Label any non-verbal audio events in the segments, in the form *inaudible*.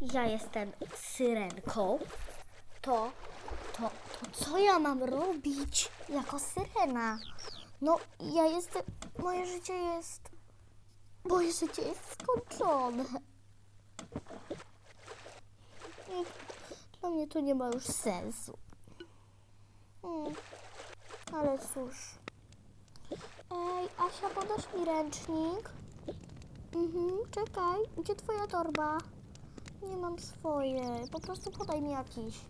ja jestem syrenką, to, to, to co ja mam robić jako syrena? No, ja jestem, moje życie jest, moje życie jest skończone. Dla mnie to nie ma już sensu. Mm, ale cóż. Ej, Asia, podasz mi ręcznik? Mhm, czekaj, gdzie twoja torba? Nie mam swojej, po prostu podaj mi jakiś.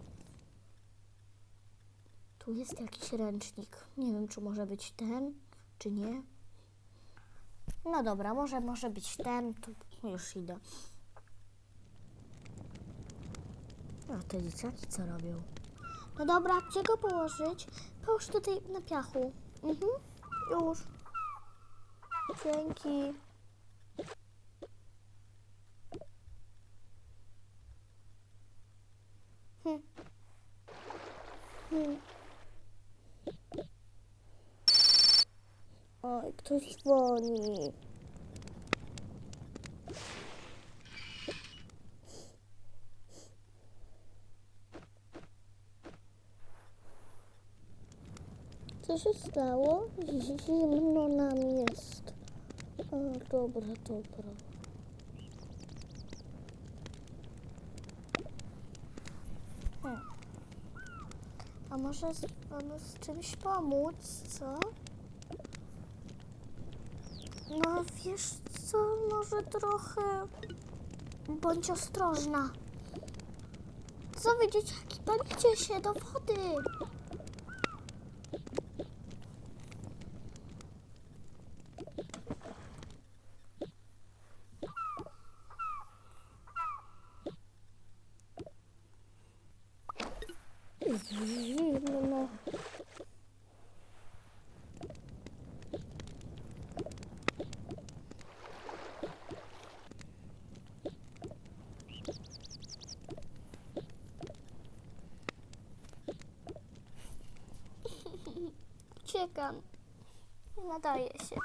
Tu jest jakiś ręcznik. Nie wiem, czy może być ten, czy nie. No dobra, może może być ten, to już idę. A te dzieciaki co robią? No dobra, gdzie go położyć? Połóż tutaj na piachu. Mhm, już. Dzięki. Hm. Hm. Oj, ktoś dzwoni. Co się stało? Zimno nam jest. O, dobra, dobra. Może z, panu z czymś pomóc, co? No wiesz co, może trochę bądź ostrożna. Co wy dzieciaki, palicie się do wody. Zimno. Nie nadaje się.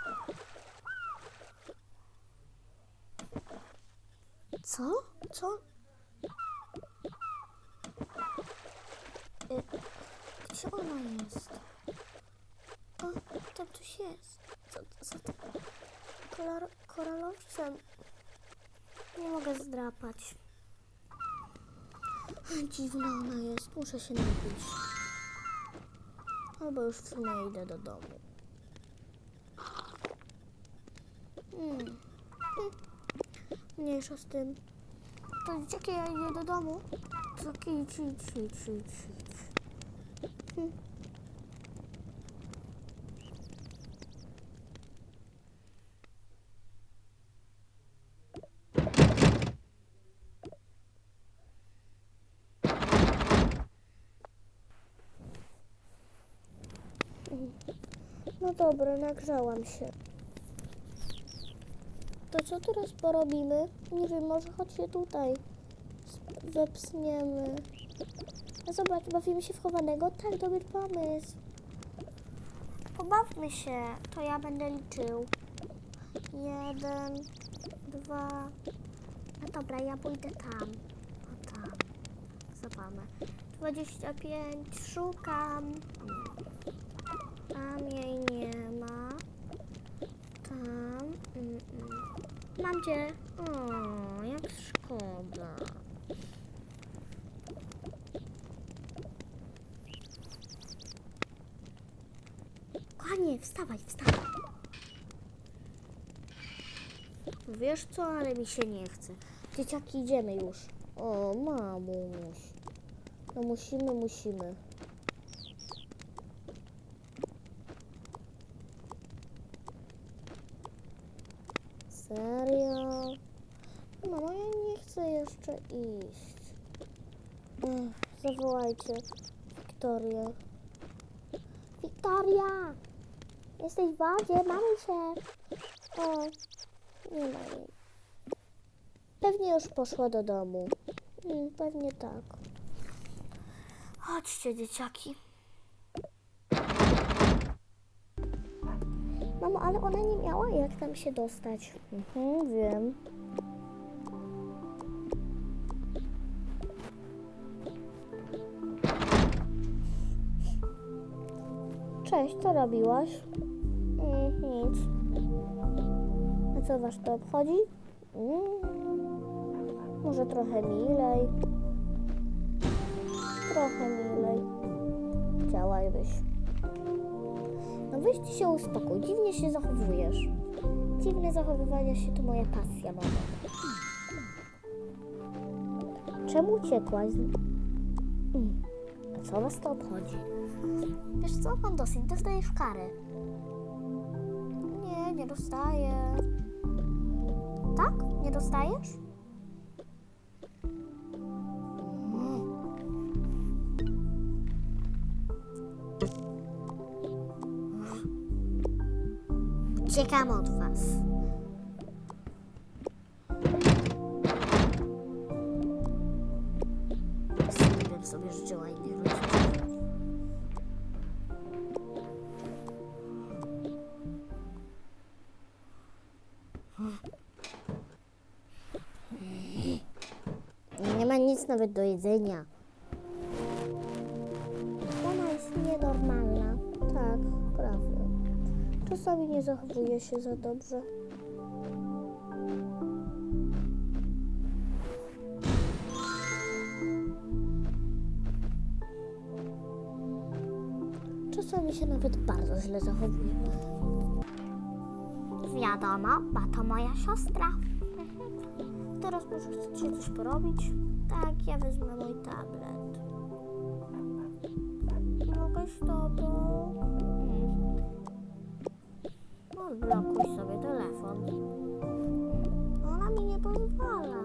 Co? Co? Y, Gdzie ona jest? O, tam coś jest. Co, co to? Kolor, koralowcem. Nie mogę zdrapać. Dziwna ona jest. Muszę się napić. Albo już w sumie idę do domu. Hmm. Mniejsza z tym. To dzieciaki, ja idę do domu. To idź, idź, idź, idź, idź. Hmm. No dobra, nagrzałam się. To co teraz porobimy? Nie wiem, może chodźcie tutaj. Wepsniemy. Zobacz, bawimy się w chowanego? Tak, dobry pomysł. Pobawmy się. To ja będę liczył. Jeden, dwa. No dobra, ja pójdę tam. O tam. Zobaczmy. 25. Szukam. Tam jej nie ma. Tam. Mm, mm. Mam cię. O, jak szkoda. Kochanie, wstawaj, wstawaj. Wiesz co, ale mi się nie chce. Dzieciaki, idziemy już. O, mamuś. No musimy, musimy. Serio? Mamo, ja nie chcę jeszcze iść. Ech, zawołajcie Wiktorię. Wiktoria! Jesteś w wodzie? Mamy się. O, nie ma jej. Pewnie już poszła do domu. Mm, pewnie tak. Chodźcie, dzieciaki. jak tam się dostać? Mhm, wiem. Cześć, co robiłaś? Mm, nic. A co was to obchodzi? Mm, może trochę milej. Trochę milej. Działaj wyś. No weź się uspokój, dziwnie się zachowujesz. Dziwne zachowywanie się to moja pasja, mama. Czemu uciekłaś? Mm. Co was to obchodzi? Wiesz co, pan Dosin, dostajesz karę. Nie, nie dostaję. Tak? Nie dostajesz? Uciekam od was. Nawet do jedzenia. Ona jest nienormalna. Tak, prawda. Czasami nie zachowuje się za dobrze. Czasami się nawet bardzo źle zachowuje. Wiadomo, bo to moja siostra. *laughs* Teraz może chcecie coś porobić? Tak, ja wezmę mój tablet. Mogę z tobą? Hmm. Odblokuj sobie telefon. Ona mi nie pozwala.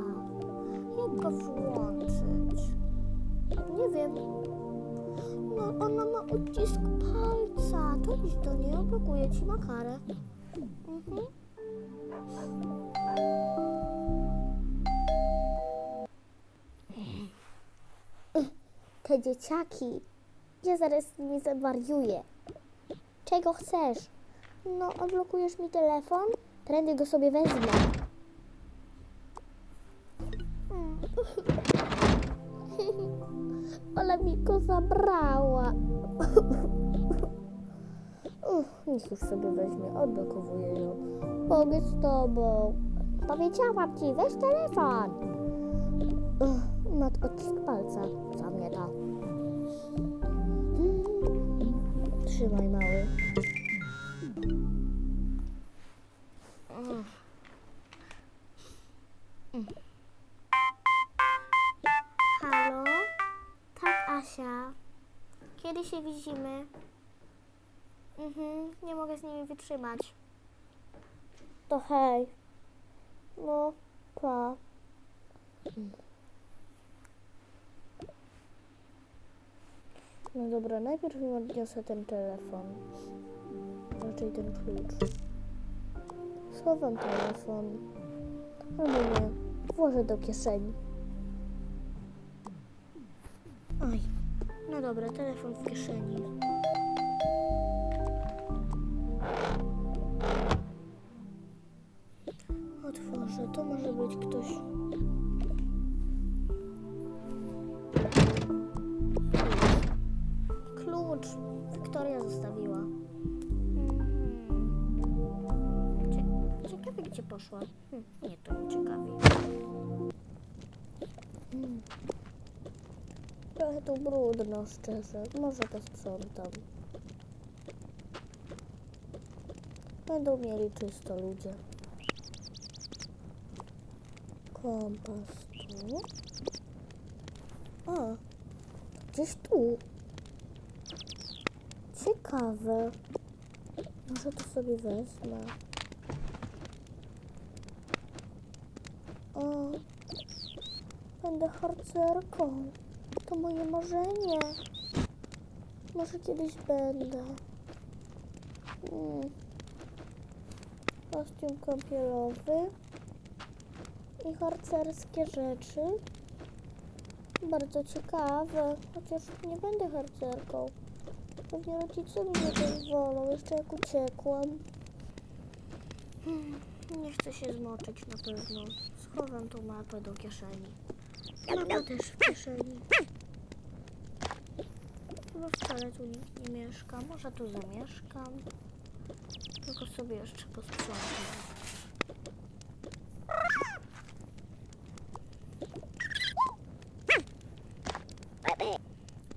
Jak go włączyć? Nie wiem. No, ona ma ucisk palca. To idź do niej, odblokuję ci ma karę. Mhm. Te dzieciaki. Ja zaraz nimi zawariuję. Czego chcesz? No, odblokujesz mi telefon? Prędzej go sobie wezmę. *laughs* Ale mi go zabrała. Uff, niech już sobie weźmie, odblokowuję ją. Mogę z tobą. Powiedziałam ci, weź telefon. Uff, ma odcisk palca. Za mnie to. Trzymaj, mały. Halo? Tak, Asia. Kiedy się widzimy? Mhm, nie mogę z nimi wytrzymać. To hej. No, pa. No dobra, najpierw mi odniosę ten telefon. Raczej ten klucz. Schowam telefon. Albo nie, włożę do kieszeni. Oj, no dobra, telefon w kieszeni. Otworzę, to może być ktoś. Klucz. Wiktoria zostawiła. Cie- Ciekawe, gdzie poszła. Hm, nie, to nie ciekawi. Hmm. Trochę tu brudno, szczerze. Może to sprzątam. Będą mieli czysto ludzie. Kompas tu. A, gdzieś tu. Ciekawe. Może to sobie wezmę. O, będę harcerką. To moje marzenie. Może kiedyś będę. Mm. Kostium kąpielowy i harcerskie rzeczy. Bardzo ciekawe, chociaż nie będę harcerką. Pewnie rodzice mi nie pozwolą, jeszcze jak uciekłam. Hmm, Nie chcę się zmoczyć na pewno. Schowam tą mapę do kieszeni. Mapa też w kieszeni. Chyba wcale tu nie, nie mieszkam. Może tu zamieszkam. Tylko sobie jeszcze posprzątam.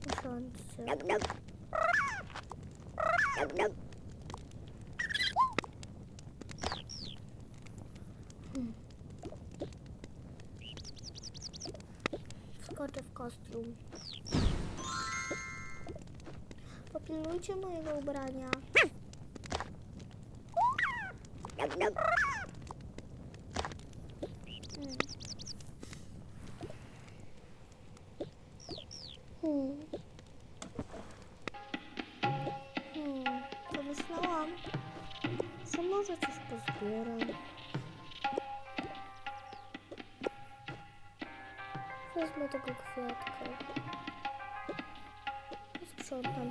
Usiądźcie. Skoczę w kostium. Popilnujcie mojego ubrania.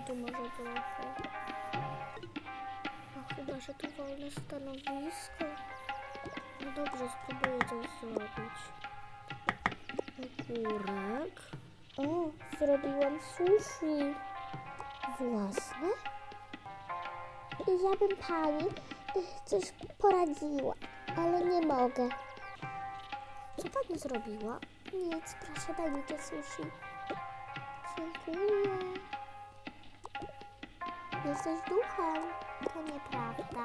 Tu może trochę. A chyba, że tu wolne stanowisko. No dobrze, spróbuję coś zrobić. Ogórek. O, zrobiłam sushi. Własne? Ja bym pani coś poradziła, ale nie mogę. Co pani zrobiła? Nic, proszę, daj mi te sushi. Dziękuję. Jesteś duchem. To nieprawda.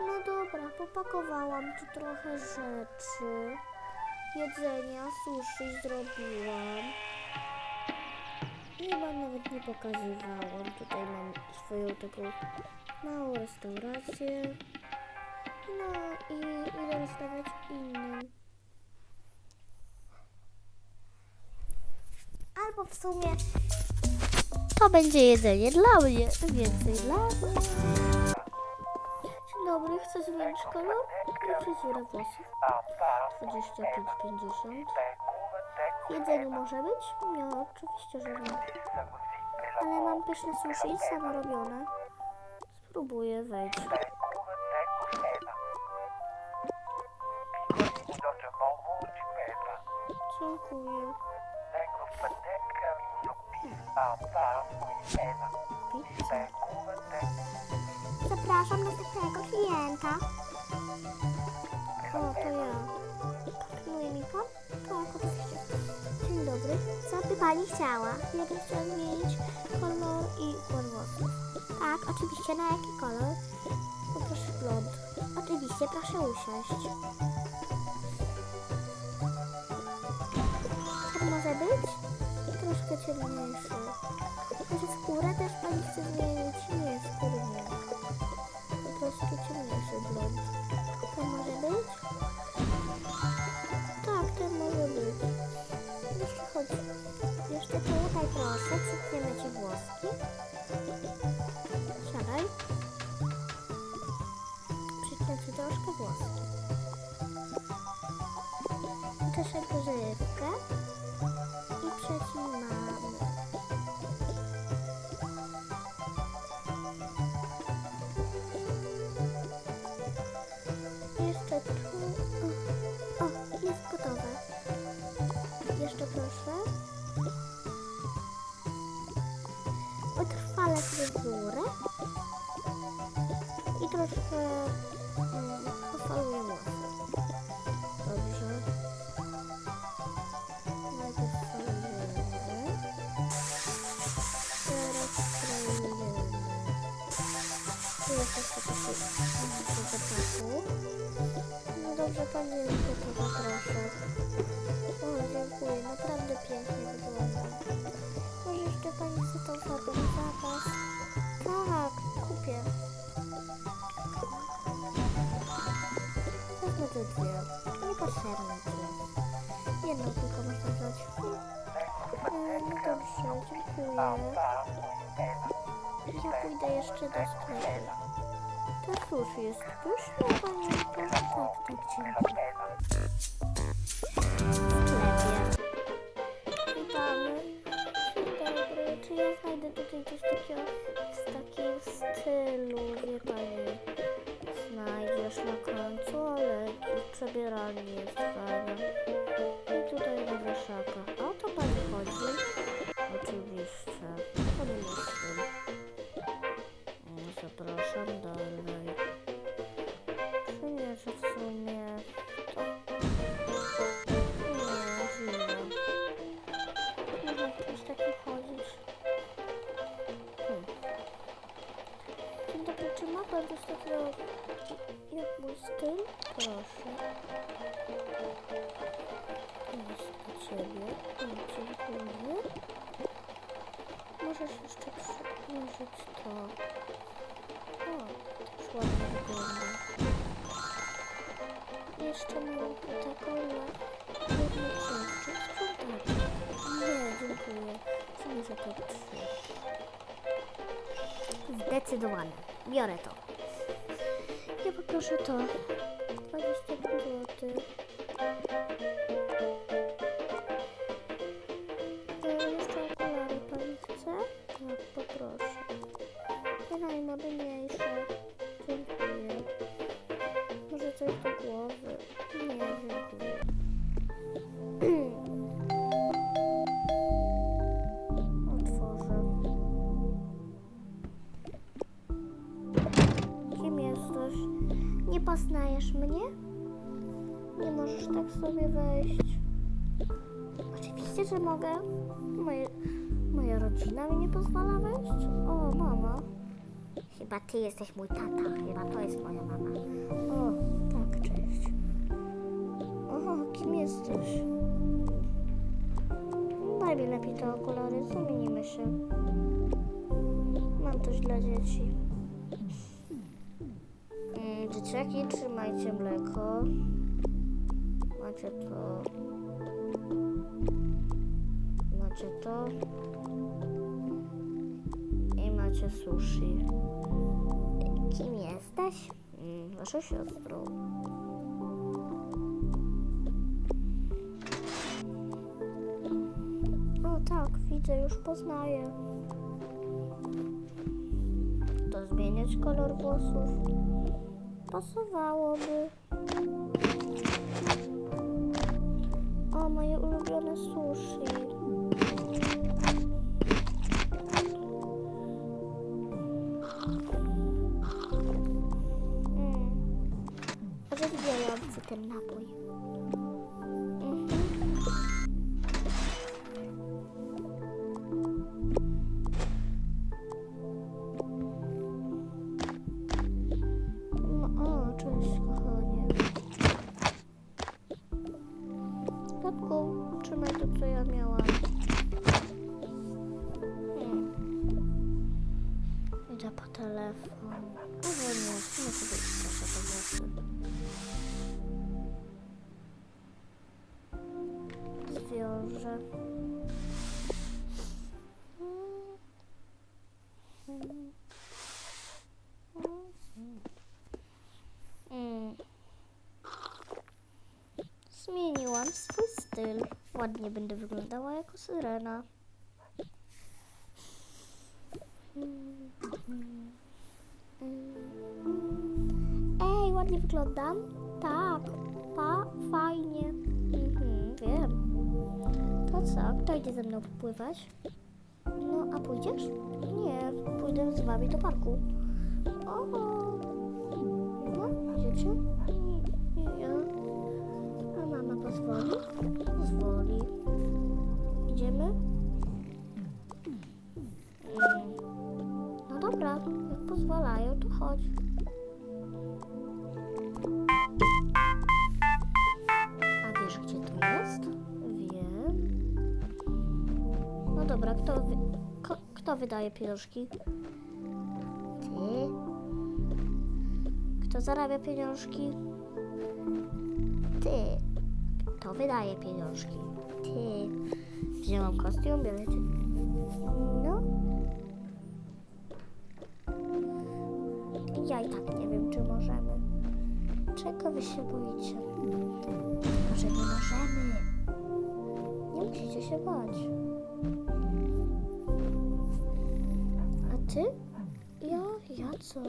No dobra, popakowałam tu trochę rzeczy. Jedzenia, sushi zrobiłam. Chyba nawet nie pokazywałam. Tutaj mam swoją taką małą restaurację. No i idę rozstawiać innym. Albo w sumie to będzie jedzenie dla mnie. Więcej dla mnie. Dzień dobry, chcę zmienić kolor i fryzurę włosów. 25,50. Jedzenie może być? Nie, oczywiście, że nie. Ale mam pyszne sushi, samo robione. Spróbuję wejść. Dziękuję. Pizza. Zapraszam następnego klienta. O, to ja. Pilnuje mi pan? Tak, dobry. Co by pani chciała? Ja bym chciała zmienić kolor i włosów. Tak, oczywiście. Na jaki kolor? Poproszę blond. Oczywiście, proszę usiąść. Co to może być? Troszkę ciemniejszy. Może skórę też pani chce zmienić? Nie, skóry nie. Po prostu ciemniejszy blond. To może być? Tak, to może być. Tutaj proszę, przytniemy ci włoski. Siadaj. Przytnę ci troszkę włoski. ja pójdę jeszcze do sklepu. To cóż, jest pyszne, panienko? Tak, tak, dziękuję. W sklepie. Witamy. Dzień dobry. Czy ja znajdę tutaj coś takiego w takim stylu, wie pani? Znajdziesz na końcu, ale przebieranie jest. Ciebie. O, dziękuję. Możesz jeszcze przyłożyć to. O, też ładnie wygląda. Jeszcze mam taką na jedną sprzątaczek? Nie, dziękuję. Sobie za to trzy. Zdecydowanie. Biorę to. Ja poproszę to. Poznajesz mnie? Nie możesz tak sobie wejść. Oczywiście, że mogę. Moje, moja rodzina mi nie pozwala wejść. O, mama. Chyba ty jesteś mój tata. Chyba to jest moja mama. O, tak, cześć. O, kim jesteś? Daj lepiej te okulary, zamienimy się. Mam coś dla dzieci. Dzieciaki, trzymajcie mleko. Macie to. Macie to. I macie sushi. Kim jesteś? Mm, Waszą siostrą. O tak, widzę, już poznaję. To zmieniać kolor włosów? Pasowałoby. O, moje ulubione sushi. Mm. Rozwijający ten napój. Idę po telefon. O, nie, nie sobie iść proszę po włosy. Zwiążę. Mm. Zmieniłam swój styl. Ładnie będę wyglądała jako syrena. Ej, ładnie wyglądam? Tak, pa, fajnie. Mhm, wiem. To co, kto idzie ze mną popływać? No, a pójdziesz? Nie, pójdę z wami do parku. O, no, idziecie? Ja. A mama? Pozwoli. Chodź. A wiesz, gdzie to jest? Wiem. No dobra, kto, wy, kto wydaje pieniążki? Ty. Kto zarabia pieniążki? Ty. Kto wydaje pieniążki? Ty. Wzięłam kostium, bierzecie. Czego wy się boicie? Może nie możemy. Nie musicie się bać. A ty? Ja? Ja co?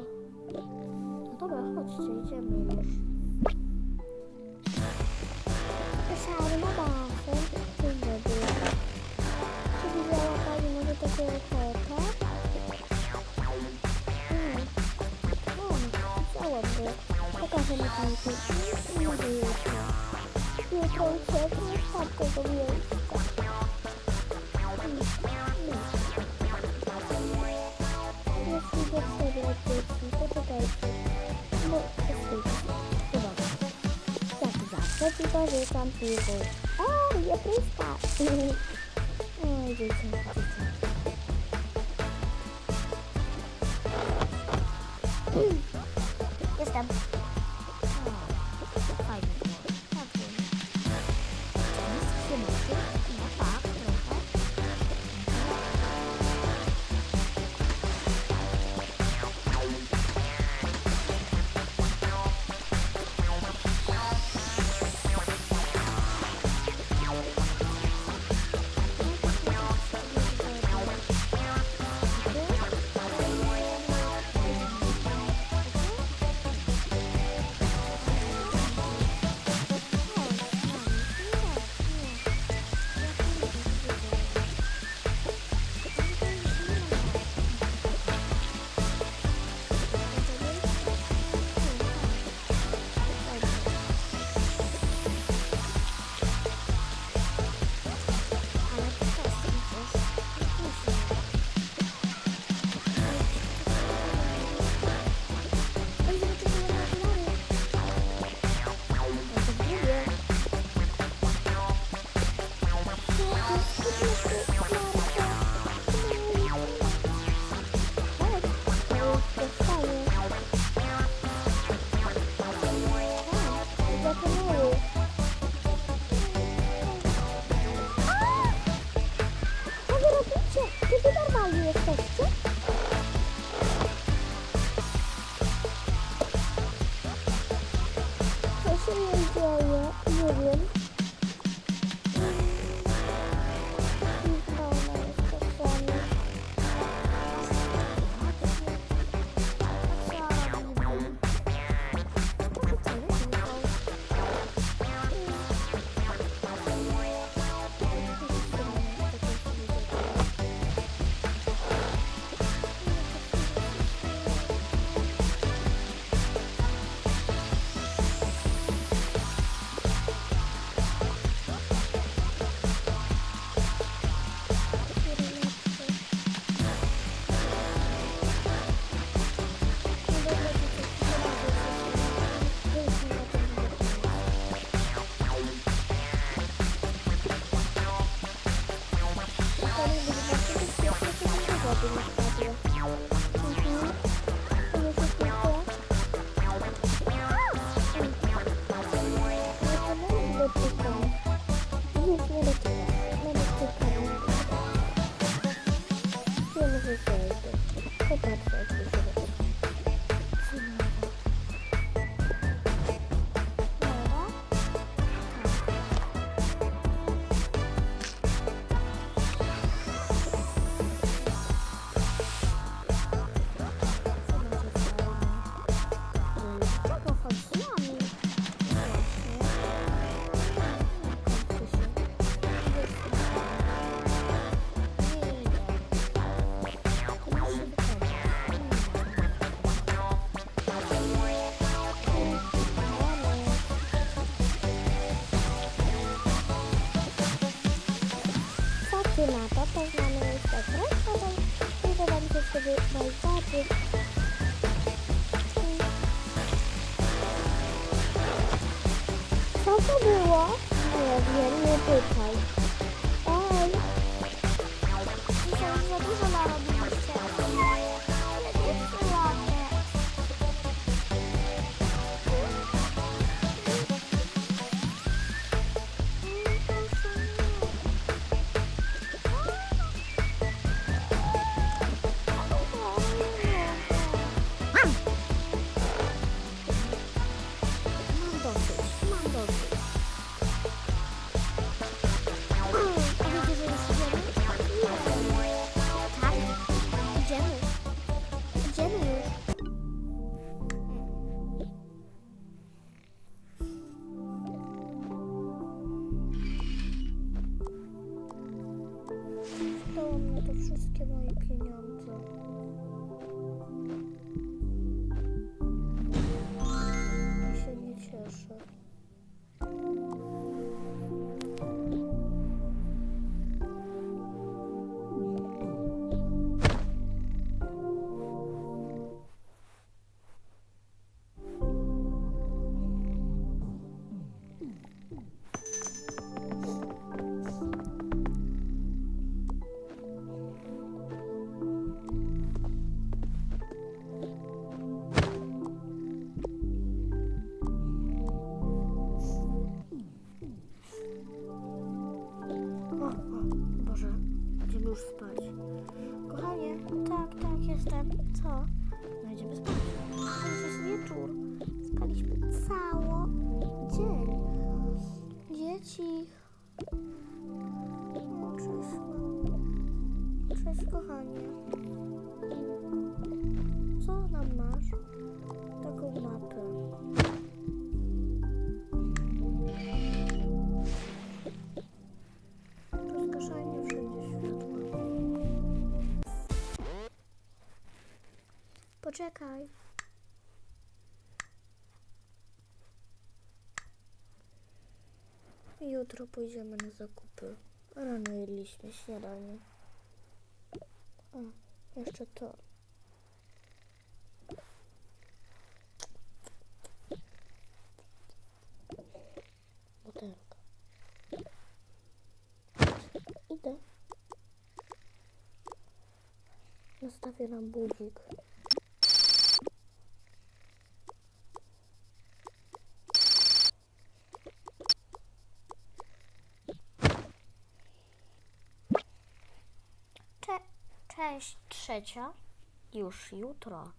No dobra, chodźcie, idziemy już. Sorry, mama. Dzień dobry. Czy widziała pani może takiego kota? Hmm. No, chciałaby. とかそんな感じ。いいでいいか。ゆうとんせいさんってごみをいつか。うん。うん。よし、できたりやっていき、ととかいき。もう、やっていき。では、ザクザク、ザクザク、さんっていう声。あー、やっていいか。うん。うん、じいちゃん、じいちゃん。Mm. Just a Jest się Perfect. Wiem, Dzieci. O, cześć, mamo. Cześć, kochanie. Co nam masz? Taką mapę. Rozgaszajmy wszędzie światło. Poczekaj. Jutro pójdziemy na zakupy. Rano jedliśmy śniadanie. O, jeszcze to. Butelka. Idę. Nastawię nam budzik. Cze- cześć, trzecia. Już jutro.